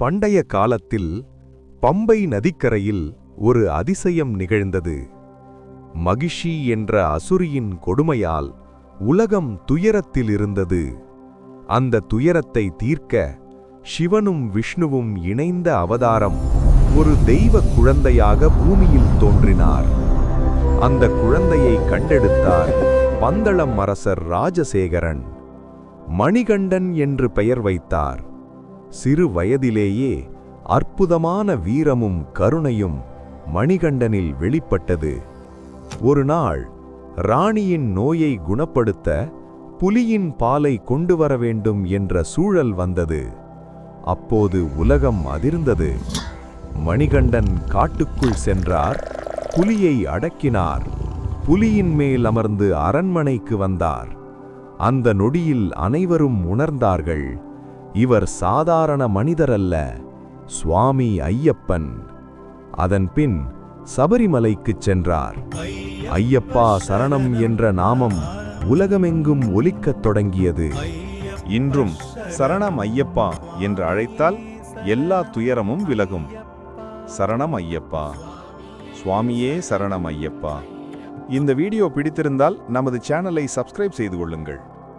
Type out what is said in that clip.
பண்டைய காலத்தில் பம்பை நதிக்கரையில் ஒரு அதிசயம் நிகழ்ந்தது. மகிஷி என்ற அசுரியின் கொடுமையால் உலகம் துயரத்தில் இருந்தது அந்த துயரத்தை தீர்க்க சிவனும் விஷ்ணுவும் இணைந்த அவதாரம் ஒரு தெய்வ குழந்தையாக பூமியில் தோன்றினார். அந்த குழந்தையை கண்டெடுத்தார் பந்தளம் அரசர் ராஜசேகரன். மணிகண்டன் என்று பெயர் வைத்தார். சிறு வயதிலேயே அற்புதமான வீரமும் கருணையும் மணிகண்டனில் வெளிப்பட்டது. ஒரு நாள் ராணியின் நோயை குணப்படுத்த புலியின் பாலை கொண்டு வர வேண்டும் என்ற சூழல் வந்தது. அப்போது உலகம் அதிர்ந்தது. மணிகண்டன் காட்டுக்குள் சென்றார் புலியை அடக்கினார். புலியின் மேல் அமர்ந்து அரண்மனைக்கு வந்தார். அந்த நொடியில் அனைவரும் உணர்ந்தார்கள். இவர் சாதாரண மனிதரல்ல சுவாமி ஐயப்பன். அதன்பின் சபரிமலைக்குச் சென்றார். ஐயப்பா சரணம் என்ற நாமம் உலகமெங்கும் ஒலிக்கத் தொடங்கியது. இன்றும் சரணம் ஐயப்பா என்று அழைத்தால் எல்லா துயரமும் விலகும். சரணம் ஐயப்பா. சுவாமியே சரணம் ஐயப்பா. இந்த வீடியோ பிடித்திருந்தால் நமது சேனலை சப்ஸ்கிரைப் செய்து கொள்ளுங்கள்.